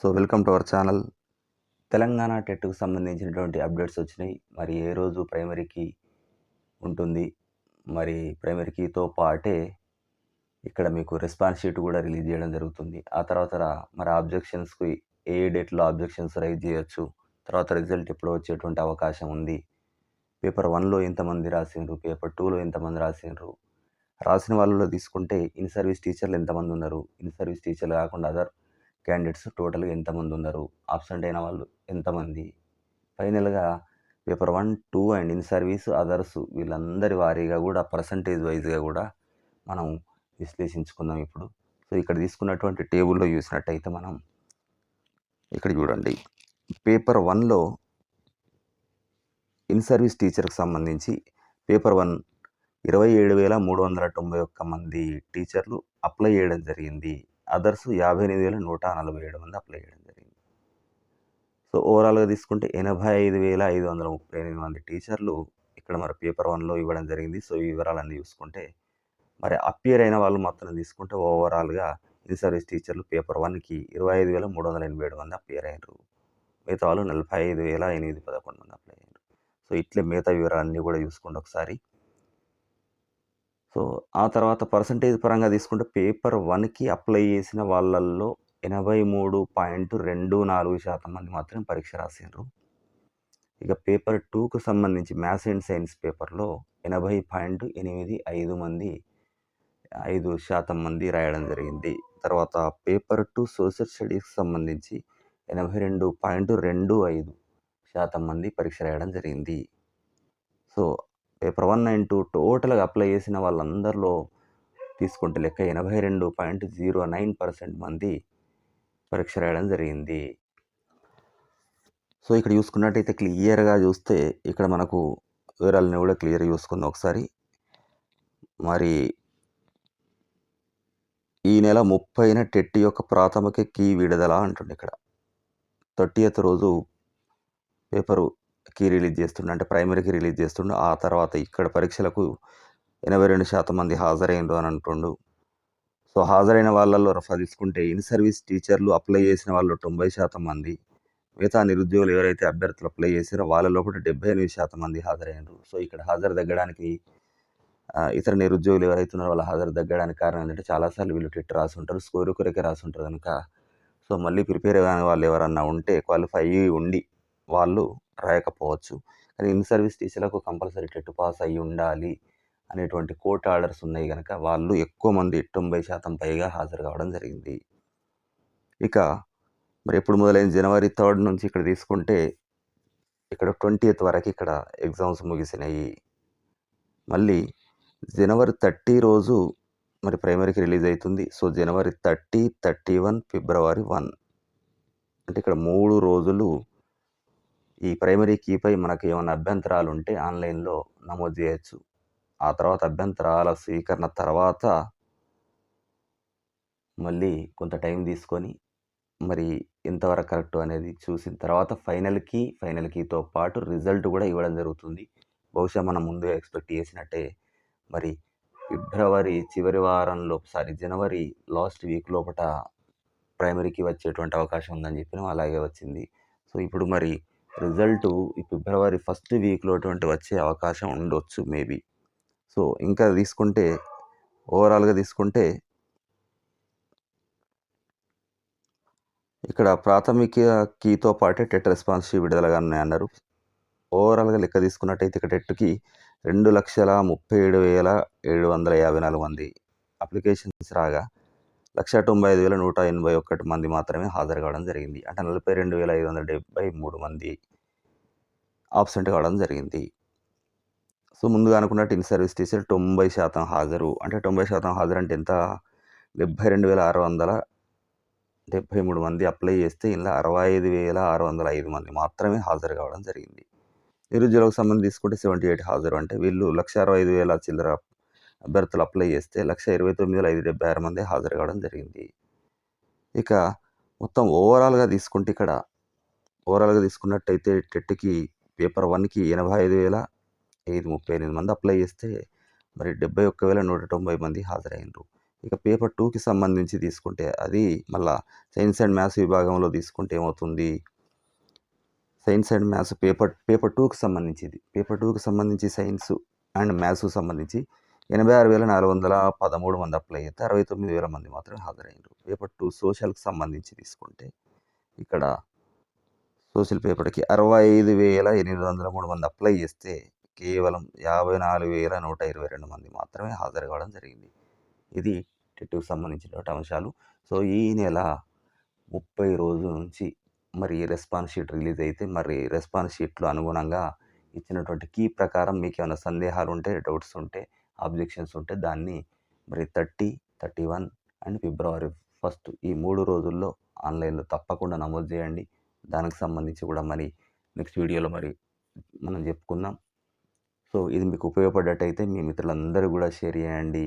So welcome to our channel. Telangana టెట్కు సంబంధించినటువంటి updates వచ్చినాయి. మరి ఏ రోజు ప్రైమరీకి ఉంటుంది? మరి ప్రైమరీకితో పాటే ఇక్కడ మీకు రెస్పాన్స్ షీట్ కూడా రిలీజ్ చేయడం జరుగుతుంది. ఆ తర్వాత మరి ఆబ్జెక్షన్స్కి ఏ డేట్లో ఆబ్జెక్షన్స్ రైజ్ చేయొచ్చు? తర్వాత రిజల్ట్ ఎప్పుడు వచ్చేటువంటి అవకాశం ఉంది. పేపర్ వన్లో ఎంతమంది రాసిండ్రు? పేపర్ టూలో ఎంతమంది రాసిండ్రు? రాసిన వాళ్ళలో తీసుకుంటే ఇన్ సర్వీస్ టీచర్లు ఎంతమంది ఉన్నారు? ఇన్ సర్వీస్ టీచర్లు కాకుండా అదర్ క్యాండిడేట్స్ టోటల్గా ఎంతమంది ఉన్నారు? ఆబ్సెంట్ అయిన వాళ్ళు ఎంతమంది ఫైనల్గా paper one two and in service others వీళ్ళందరి వారీగా కూడా పర్సంటేజ్ వైజ్గా కూడా మనం విశ్లేషించుకుందాం ఇప్పుడు. సో ఇక్కడ తీసుకున్నటువంటి టేబుల్లో చూసినట్టయితే మనం ఇక్కడ చూడండి. పేపర్ వన్లో ఇన్ సర్వీస్ టీచర్కి సంబంధించి పేపర్ వన్ ఇరవై ఏడు వేల మూడు వందల తొంభై ఒక్క మంది టీచర్లు అప్లై చేయడం జరిగింది. అదర్స్ యాభై ఎనిమిది వేల నూట నలభై ఏడు మంది అప్లై చేయడం జరిగింది. సో ఓవరాల్గా తీసుకుంటే ఎనభై ఐదు వేల ఐదు వందల ముప్పై ఎనిమిది మంది టీచర్లు ఇక్కడ మరి పేపర్ వన్లో ఇవ్వడం జరిగింది. సో ఈ వివరాలన్నీ చూసుకుంటే మరి అపియర్ అయిన వాళ్ళు మొత్తం తీసుకుంటే ఓవరాల్గా ఇన్ సర్వీస్ టీచర్లు పేపర్ వన్కి ఇరవై ఐదు వేల మూడు వందల ఎనభై ఏడు మంది అపియర్ అయ్యారు మిగతా వాళ్ళు నలభై ఐదు వేల ఎనిమిది పదకొండు మంది అప్లై అయ్యారు సో ఇట్లే మిగతా వివరాలన్నీ కూడా చూసుకోండి ఒకసారి. సో ఆ తర్వాత పర్సంటేజ్ పరంగా తీసుకుంటే పేపర్ వన్కి అప్లై చేసిన వాళ్ళల్లో ఎనభై మూడు పాయింట్ రెండు నాలుగు శాతం మంది మాత్రం పరీక్ష రాసిండ్రు ఇక పేపర్ టూకు సంబంధించి మ్యాథ్స్ అండ్ సైన్స్ పేపర్లో ఎనభై పాయింట్ ఎనిమిది ఐదు మంది ఐదు శాతం మంది రాయడం జరిగింది. తర్వాత పేపర్ టూ సోషల్ స్టడీస్కి సంబంధించి ఎనభై రెండు పాయింట్ రెండు ఐదు శాతం మంది పరీక్ష రాయడం జరిగింది. So paper one and two టోటల్గా అప్లై చేసిన వాళ్ళందరిలో తీసుకుంటే లెక్క ఎనభై రెండు పాయింట్ జీరో నైన్ పర్సెంట్ మంది పరీక్ష రాయడం జరిగింది. సో ఇక్కడ చూసుకున్నట్టయితే క్లియర్గా చూస్తే ఇక్కడ మనకు వివరాలని కూడా క్లియర్ చూసుకుందాం ఒకసారి. మరి ఈ నెల ముప్పైన టెట్ యొక్క ప్రాథమిక కీ విడుదల అంటుండే ఇక్కడ. థర్టీయత్ రోజు పేపరు కి రిలీజ్ చేస్తుండే. అంటే ప్రైమరీకి రిలీజ్ చేస్తుండే. ఆ తర్వాత ఇక్కడ పరీక్షలకు ఎనభై రెండు శాతం మంది హాజరైండు అని అంటుండు. సో హాజరైన వాళ్ళల్లో రఫా తీసుకుంటే ఇన్ సర్వీస్ టీచర్లు అప్లై చేసిన వాళ్ళు తొంభై శాతం మంది. మిగతా నిరుద్యోగులు ఎవరైతే అభ్యర్థులు అప్లై చేసారో వాళ్ళలో కూడా డెబ్బై ఎనిమిది శాతం మంది హాజరైనరు సో ఇక్కడ హాజరు తగ్గడానికి ఇతర నిరుద్యోగులు ఎవరైతే ఉన్నారో వాళ్ళ హాజరు తగ్గడానికి కారణం ఏంటంటే చాలాసార్లు వీళ్ళు టెట్ రాసి ఉంటారు స్కోరు కొరకే రాసి ఉంటారు కనుక. సో మళ్ళీ ప్రిపేర్ కాని వాళ్ళు ఎవరన్నా ఉంటే క్వాలిఫై అయ్యి ఉండి వాళ్ళు రాయకపోవచ్చు. కానీ ఇన్ సర్వీస్ టీచర్లకు కంపల్సరీ టెట్ పాస్ అయ్యి ఉండాలి అనేటువంటి కోర్ట్ ఆర్డర్స్ ఉన్నాయి కనుక వాళ్ళు ఎక్కువ మంది తొంభై శాతం పైగా హాజరు కావడం జరిగింది. ఇక మరి ఎప్పుడు మొదలైన జనవరి థర్డ్ నుంచి ఇక్కడ తీసుకుంటే ఇక్కడ ట్వంటీ వరకు ఇక్కడ ఎగ్జామ్స్ ముగిసినాయి. మళ్ళీ జనవరి థర్టీ రోజు మరి ప్రైమరీకి రిలీజ్ అవుతుంది సో జనవరి థర్టీ థర్టీ వన్ ఫిబ్రవరి వన్. అంటే ఇక్కడ మూడు రోజులు ఈ ప్రైమరీ కీపై మనకు ఏమైనా అభ్యంతరాలు ఉంటే ఆన్లైన్లో నమోదు చేయొచ్చు. ఆ తర్వాత అభ్యంతరాల స్వీకరణ తర్వాత మళ్ళీ కొంత టైం తీసుకొని మరి ఎంతవరకు కరెక్ట్ అనేది చూసిన తర్వాత ఫైనల్ కీ ఫైనల్ కీతో పాటు రిజల్ట్ కూడా ఇవ్వడం జరుగుతుంది. బహుశా మనం ముందుగా ఎక్స్పెక్ట్ చేసినట్టే మరి ఫిబ్రవరి చివరి వారంలో సారీ జనవరి లాస్ట్ వీక్ లోపల ప్రైమరీకి వచ్చేటువంటి అవకాశం ఉందని చెప్పిన అలాగే వచ్చింది. సో ఇప్పుడు మరి రిజల్ట్ ఈ ఫిబ్రవరి ఫస్ట్ వీక్లో అటువంటి వచ్చే అవకాశం ఉండొచ్చు మేబీ సో ఇంకా తీసుకుంటే ఓవరాల్గా తీసుకుంటే ఇక్కడ ప్రాథమిక కీతో పాటే టెట్ రెస్పాన్స్ విడుదలగా అన్నారు ఓవరాల్గా లెక్క తీసుకున్నట్టయితే ఇక్కడ టెట్కి రెండు లక్షల ముప్పై ఏడు వేల ఏడు వందల యాభై నాలుగు మంది అప్లికేషన్స్ రాగా లక్ష తొంభై ఐదు వేల నూట ఎనభై ఒకటి మంది మాత్రమే హాజరు కావడం జరిగింది. అంటే నలభై రెండు వేల ఐదు వందల డెబ్బై మూడు మంది ఆబ్సెంట్ కావడం జరిగింది. సో ముందుగా అనుకున్నట్టు ఇన్ సర్వీస్ టీచర్ తొంభై శాతం హాజరు. అంటే తొంభై శాతం హాజరు అంటే ఎంత? డెబ్బై రెండు వేల ఆరు వందల డెబ్బై మూడు మంది అప్లై చేస్తే ఇలా అరవై ఐదు వేల ఆరు వందల ఐదు మంది మాత్రమే హాజరు కావడం జరిగింది. నిరుద్యోగులకు సంబంధించి తీసుకుంటే సెవెంటీ ఎయిట్ హాజరు. అంటే వీళ్ళు లక్ష అరవై ఐదు వేల చిల్లర అభ్యర్థులు అప్లై చేస్తే లక్ష ఇరవై తొమ్మిది వేల ఐదు డెబ్బై ఆరు మంది హాజరు కావడం జరిగింది. ఇక మొత్తం ఓవరాల్గా తీసుకుంటే ఇక్కడ ఓవరాల్గా తీసుకున్నట్టయితే టెట్కి పేపర్ వన్కి ఎనభై ఐదు వేల ఐదు ముప్పై ఎనిమిది మంది అప్లై చేస్తే మరి డెబ్బై ఒక్క వేల నూట తొంభై మంది హాజరైనరు ఇక పేపర్ టూకి సంబంధించి తీసుకుంటే అది మళ్ళా సైన్స్ అండ్ మ్యాథ్స్ విభాగంలో తీసుకుంటే ఏమవుతుంది? Science and maths paper paper టూకి సంబంధించింది. పేపర్ టూకి సంబంధించి సైన్స్ అండ్ మ్యాథ్స్ సంబంధించి ఎనభై ఆరు వేల నాలుగు వందల పదమూడు మంది అప్లై అయితే అరవై తొమ్మిది వేల మంది మాత్రమే హాజరయ్యారు పేపర్ టూ సోషల్కి సంబంధించి తీసుకుంటే ఇక్కడ సోషల్ పేపర్కి అరవై ఐదు వేల ఎనిమిది వందల మూడు మంది అప్లై చేస్తే కేవలం యాభై నాలుగు వేల నూట ఇరవై రెండు మంది మాత్రమే హాజరు కావడం జరిగింది. ఇది టెట్కు సంబంధించినటువంటి అంశాలు. సో ఈ నెల ముప్పై రోజుల నుంచి మరి రెస్పాన్స్ షీట్ రిలీజ్ అయితే మరి రెస్పాన్స్ షీట్లో అనుగుణంగా ఇచ్చినటువంటి కీ ప్రకారం మీకు ఏమైనా సందేహాలు ఉంటే డౌట్స్ ఉంటే అబ్జెక్షన్స్ ఉంటే దాన్ని మరి థర్టీ థర్టీ వన్ అండ్ ఫిబ్రవరి ఫస్ట్ ఈ మూడు రోజుల్లో ఆన్లైన్లో తప్పకుండా నమోదు చేయండి. దానికి సంబంధించి కూడా మరి నెక్స్ట్ వీడియోలో మరి మనం చెప్పుకుందాం సో ఇది మీకు ఉపయోగపడ్డట్టయితే మీ మిత్రులందరూ కూడా షేర్ చేయండి.